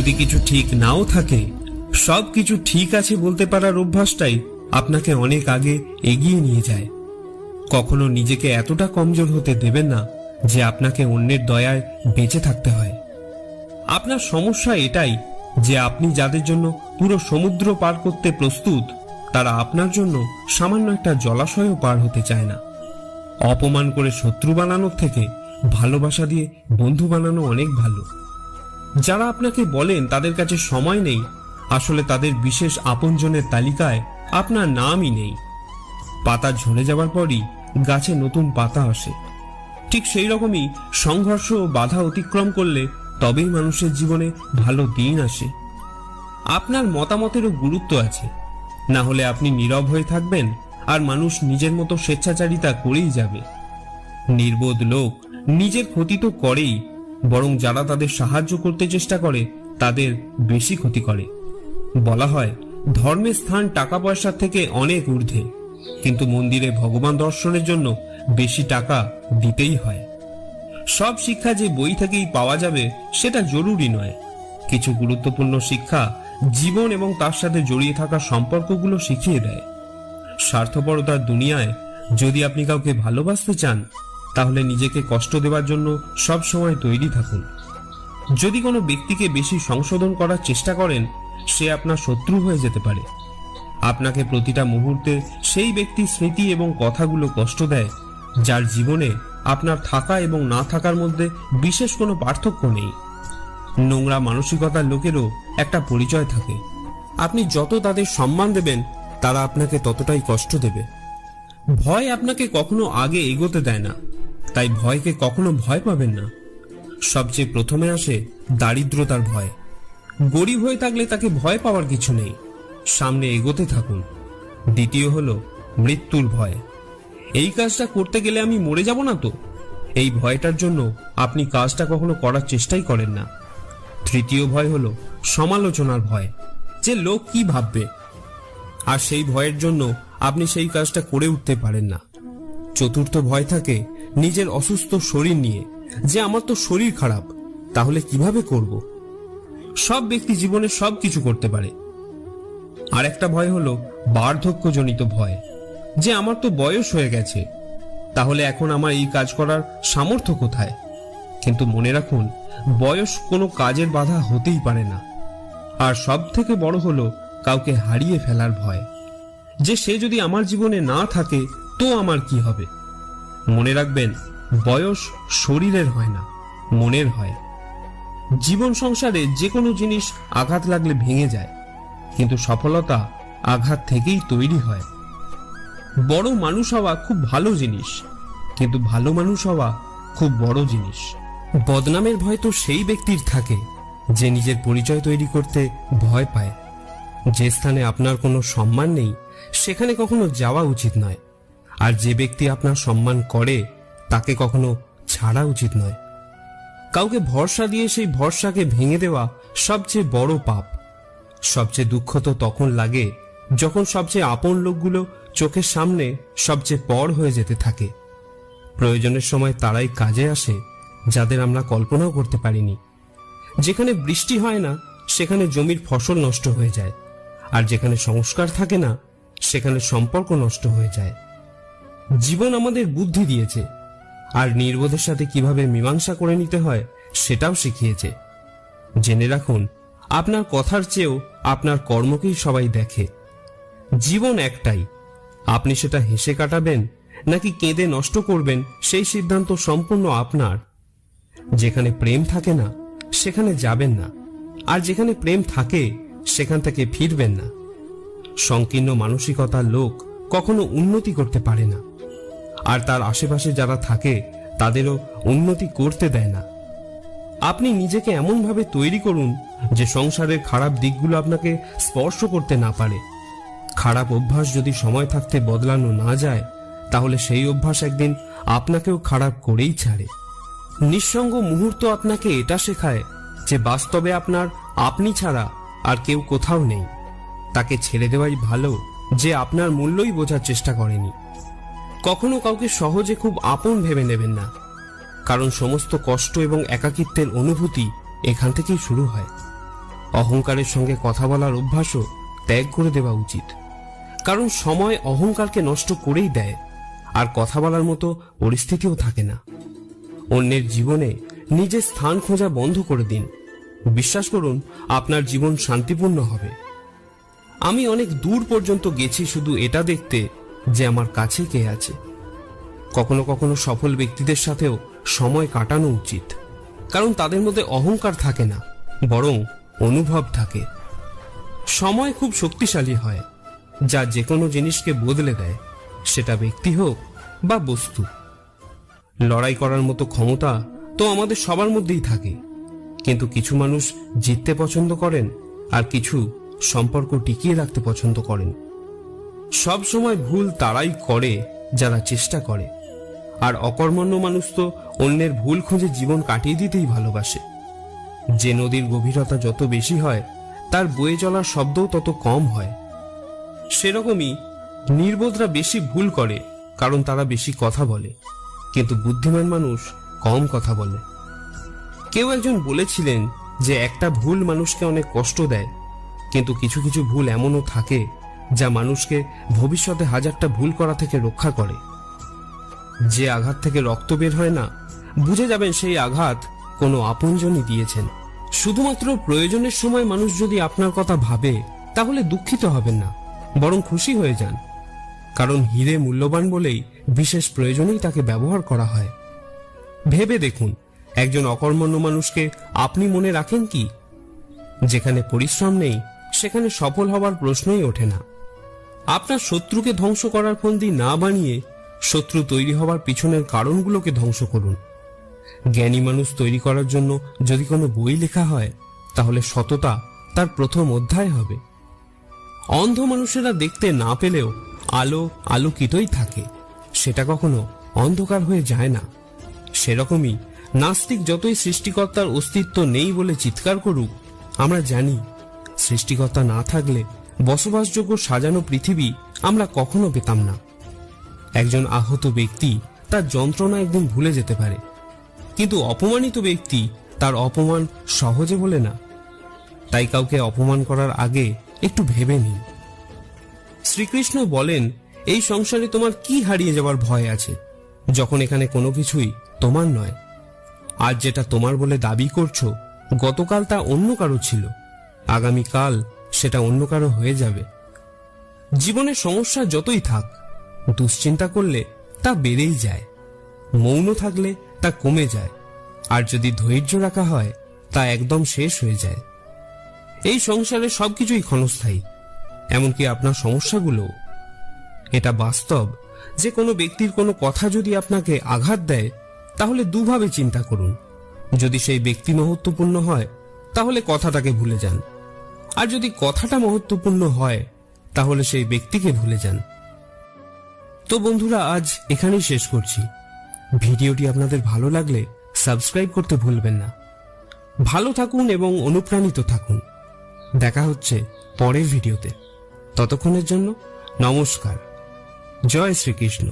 যদি কিছু ঠিক নাও থাকে, সব কিছু ঠিক আছে বলতে পারার অভ্যাসটাই আপনাকে অনেক আগে এগিয়ে নিয়ে যায়। কখনো নিজেকে এতটা কমজোর হতে দেবেন না যে আপনাকে অন্যের দয়ায় বেঁচে থাকতে হয়। আপনার সমস্যা এটাই যে আপনি যাদের জন্য পুরো সমুদ্র পার করতে প্রস্তুত, তারা আপনার জন্য সামান্য একটা জলাশয়ও পার হতে চায় না। অপমান করে শত্রু বানানোর থেকে ভালোবাসা দিয়ে বন্ধু বানানো অনেক ভালো। যারা আপনাকে বলেন তাদের কাছে সময় নেই, আসলে তাদের বিশেষ আপনজনের তালিকায় আপনার নামই নেই। পাতা ঝরে যাওয়ার পরই গাছে নতুন পাতা আসে। ঠিক সেই রকমই সংঘর্ষ ও বাধা অতিক্রম করলে তবেই মানুষের জীবনে ভালো দিন আসে। আপনার মতামতেরও গুরুত্ব আছে। না হলে আপনি নীরব হয়ে থাকবেন আর মানুষ নিজের মতো স্বেচ্ছাচারিতা করেই যাবে। নির্বোধ লোক নিজের ক্ষতি তো করেই বরং যারা তাদের সাহায্য করতে চেষ্টা করে, তাদের বেশি ক্ষতি করে। বলা হয়, ধর্মের স্থান টাকা পয়সার থেকে অনেক ঊর্ধ্বে, কিন্তু মন্দিরে ভগবান দর্শনের জন্য বেশি টাকা দিতেই হয়। সব শিক্ষা যে বই থেকেই পাওয়া যাবে, সেটা জরুরি নয়। কিছু গুরুত্বপূর্ণ শিক্ষা জীবন এবং তার সাথে জড়িয়ে থাকা সম্পর্কগুলো শিখিয়ে দেয়। স্বার্থপরতার দুনিয়ায় যদি আপনি কাউকে ভালোবাসতে চান তাহলে নিজেকে কষ্ট দেওয়ার জন্য সব সময় তৈরি থাকুন। যদি কোনো ব্যক্তিকে বেশি সংশোধন করার চেষ্টা করেন, সে আপনার শত্রু হয়ে যেতে পারে। আপনাকে প্রতিটা মুহূর্তে সেই ব্যক্তির স্মৃতি এবং কথাগুলো কষ্ট দেয়, যার জীবনে আপনার থাকা এবং না থাকার মধ্যে বিশেষ কোনো পার্থক্য নেই। নোংরা মানসিকতার লোকেরও একটা পরিচয় থাকে। আপনি যত তাদের সম্মান দেবেন, তারা আপনাকে ততটাই কষ্ট দেবে। ভয় আপনাকে কখনো আগে এগোতে দেয় না। তাই ভয়কে কখনো ভয় পাবেন না। সবচেয়ে প্রথমে আসে দারিদ্রতার ভয়। গরিব হয়ে থাকলে তাকে ভয় পাওয়ার কিছু নেই। সামনে এগোতে থাকুন। দ্বিতীয় হলো মৃত্যুর ভয়। এই কাজটা করতে গেলে আমি মরে যাব না তো? এই ভয়টার জন্য আপনি কাজটা কখনো করার চেষ্টাই করেন না। তৃতীয় ভয় হলো সমালোচনার ভয়, যে লোক কি ভাববে? আর সেই ভয়ের জন্য আপনি সেই কাজটা করে উঠতে পারেন না। চতুর্থ ভয় থাকে নিজের অসুস্থ শরীর নিয়ে যে আমার তো শরীর খারাপ, তাহলে কীভাবে করব? সব ব্যক্তি জীবনে সব কিছু করতে পারে। আর একটা ভয় হলো বার্ধক্যজনিত ভয়, যে আমার তো বয়স হয়ে গেছে, তাহলে এখন আমার এই কাজ করার সামর্থ্য কোথায়? কিন্তু মনে রাখুন, বয়স কোনো কাজের বাধা হতেই পারে না। আর সব থেকে বড় হলো কাউকে হারিয়ে ফেলার ভয়, যে সে যদি আমার জীবনে না থাকে, তো আমার কি হবে? মনে রাখবেন, বয়স শরীরের হয় না, মনের হয়। জীবন সংসারে যে কোনো জিনিস আঘাত লাগলে ভেঙে যায়, কিন্তু সফলতা আঘাত থেকেই তৈরি হয়। বড় মানুষ হওয়া খুব ভালো জিনিস, কিন্তু ভালো মানুষ হওয়া খুব বড় জিনিস। বদনামের ভয় তো সেই ব্যক্তির থাকে, যে নিজের পরিচয় তৈরি করতে ভয় পায়। যে স্থানে আপনার কোনো সম্মান নেই, সেখানে কখনো যাওয়া উচিত নয়। আর যে ব্যক্তি আপনার সম্মান করে, তাকে কখনো ছাড়া উচিত নয়। কাউকে ভরসা দিয়ে সেই ভরসাকে ভেঙে দেওয়া সবচেয়ে বড় পাপ। সবচেয়ে দুঃখ তো তখন লাগে, যখন সবচেয়ে আপন লোকগুলো চোখের সামনে সবচেয়ে পর হয়ে যেতে থাকে। প্রয়োজনের সময় তারাই কাজে আসে, যাদের আমরা কল্পনাও করতে পারিনি। যেখানে বৃষ্টি হয় না, সেখানে জমির ফসল নষ্ট হয়ে যায়। আর যেখানে সংস্কার থাকে না, সেখানে সম্পর্ক নষ্ট হয়ে যায়। জীবন আমাদের বুদ্ধি দিয়েছে। আর নির্বোধের সাথে কীভাবে মীমাংসা করে নিতে হয়, সেটাও শিখিয়েছে। জেনে রাখুন, আপনার কথার চেয়েও আপনার কর্মকেই সবাই দেখে। জীবন একটাই। আপনি সেটা হেসে কাটাবেন, নাকি কেঁদে নষ্ট করবেন, সেই সিদ্ধান্ত সম্পূর্ণ আপনার। যেখানে প্রেম থাকে না, সেখানে যাবেন না। আর যেখানে প্রেম থাকে, সেখান থেকে ফিরবেন না। সংকীর্ণ মানসিকতার লোক কখনো উন্নতি করতে পারে না। আর তার আশেপাশে যারা থাকে, তাদেরও উন্নতি করতে দেয় না। আপনি নিজেকে এমনভাবে তৈরি করুন যে সংসারের খারাপ দিকগুলো আপনাকে স্পর্শ করতে না পারে। খারাপ অভ্যাস যদি সময় থাকতে বদলানো না যায়, তাহলে সেই অভ্যাস একদিন আপনাকেও খারাপ করেই ছাড়ে। নিঃসঙ্গ মুহূর্ত আপনাকে এটা শেখায় যে বাস্তবে আপনার আপনি ছাড়া আর কেউ কোথাও নেই। তাকে ছেড়ে দেওয়াই ভালো, যে আপনার মূল্যই বোঝার চেষ্টা করেনি। কখনো কাউকে সহজে খুব আপন ভেবে নেবেন না। কারণ সমস্ত কষ্ট এবং একাকিত্বের অনুভূতি এখান থেকেই শুরু হয়। অহংকারের সঙ্গে কথা বলার অভ্যাসও ত্যাগ করে দেওয়া উচিত। কারণ সময় অহংকারকে নষ্ট করেই দেয়, আর কথা বলার মতো পরিস্থিতিও থাকে না। অন্যের জীবনে নিজের স্থান খোঁজা বন্ধ করে দিন। বিশ্বাস করুন, আপনার জীবন শান্তিপূর্ণ হবে। আমি অনেক দূর পর্যন্ত গেছি শুধু এটা দেখতে যে আমার কাছে কে আছে। কখনো কখনো সফল ব্যক্তিদের সাথেও সময় কাটানো উচিত। কারণ তাদের মধ্যে অহংকার থাকে না, বরং অনুভব থাকে। সময় খুব শক্তিশালী হয়, যা যে কোনো জিনিসকে বদলে দেয়, সেটা ব্যক্তি হোক বা বস্তু। লড়াই করার মতো ক্ষমতা তো আমাদের সবার মধ্যেই থাকে। কিন্তু কিছু মানুষ জিততে পছন্দ করেন আর কিছু সম্পর্ক টিকিয়ে রাখতে পছন্দ করেন। সব সময় ভুল তারাই করে যারা চেষ্টা করে। আর অকর্মণ্য মানুষ তো অন্যের ভুল খুঁজে জীবন কাটিয়ে দিতেই ভালোবাসে। যে নদীর গভীরতা যত বেশি হয়, তার বয়ে চলার শব্দও তত কম হয়। সেরকমই নির্বোধরা বেশি ভুল করে, কারণ তারা বেশি কথা বলে। কিন্তু বুদ্ধিমান মানুষ কম কথা বলে। কেউ একজন বলেছিলেন যে একটা ভুল মানুষকে অনেক কষ্ট দেয়, কিন্তু কিছু কিছু ভুল এমনও থাকে যা মানুষকে ভবিষ্যতে হাজারটা ভুল করা থেকে রক্ষা করে। যে আঘাত থেকে রক্ত বের হয় না, বুঝে যাবেন সেই আঘাত কোনো আপনজনই দিয়েছেন। শুধুমাত্র প্রয়োজনের সময় মানুষ যদি আপনার কথা ভাবে, তাহলে দুঃখিত হবেন না, বরং খুশি হয়ে যান। কারণ হিরে মূল্যবান বলেই বিশেষ প্রয়োজনেই তাকে ব্যবহার করা হয়। ভেবে দেখুন, একজন অকর্মণ্য মানুষকে আপনি মনে রাখেন কি? যেখানে পরিশ্রম নেই, সেখানে সফল হওয়ার প্রশ্নই ওঠে না। আপনার শত্রুকে ধ্বংস করার ফন্দি না বানিয়ে শত্রু তৈরি হবার পিছনের কারণগুলোকে ধ্বংস করুন। জ্ঞানী মানুষ তৈরি করার জন্য যদি কোনো বই লেখা হয়, তাহলে সততা তার প্রথম অধ্যায় হবে। অন্ধ মানুষেরা দেখতে না পেলেও আলো আলোকিতই থাকে। সেটা কখনো অন্ধকার হয়ে যায় না। সেরকমই নাস্তিক যতই সৃষ্টিকর্তার অস্তিত্ব নেই বলে চিৎকার করুক, আমরা জানি সৃষ্টিকর্তা না থাকলে বসবাসযোগ্য সাজানো পৃথিবী আমরা কখনো পেতাম না। একজন আহত ব্যক্তি তার যন্ত্রণা একদম ভুলে যেতে পারে। কিন্তু অপমানিত ব্যক্তি তার অপমান সহজে বলে না। তাই কাউকে অপমান করার আগে একটু ভেবে নিন। শ্রীকৃষ্ণ বলেন, এই সংসারে তোমার কি হারিয়ে যাওয়ার ভয় আছে, যখন এখানে কোনো কিছুই তোমার নয়। আজ যেটা তোমার বলে দাবি করছ, গতকাল তা অন্য কারও ছিল। আগামীকাল সেটা অন্য কারও হয়ে যাবে। জীবনের সমস্যা যতই থাক, দুশ্চিন্তা করলে তা বেড়েই যায়। মৌন থাকলে তা কমে যায়। আর যদি ধৈর্য রাখা হয়, তা একদম শেষ হয়ে যায়। এই সংসারে সবকিছুই ক্ষণস্থায়ী। এমনকি আপনার সমস্যাগুলো। এটা বাস্তব। যে কোনো ব্যক্তির কোনো কথা যদি আপনাকে আঘাত দেয়, তাহলে দুভাবে চিন্তা করুন। যদি সেই ব্যক্তি মহত্বপূর্ণ হয়, তাহলে কথাটাকে ভুলে যান। আর যদি কথাটা মহত্বপূর্ণ হয়, তাহলে সেই ব্যক্তিকে ভুলে যান। তো বন্ধুরা, আজ এখানেই শেষ করছি। ভিডিওটি আপনাদের ভালো লাগলে সাবস্ক্রাইব করতে ভুলবেন না। ভালো থাকুন এবং অনুপ্রাণিত থাকুন। দেখা হচ্ছে পরের ভিডিওতে। ততক্ষণের জন্য নমস্কার। জয় শ্রীকৃষ্ণ।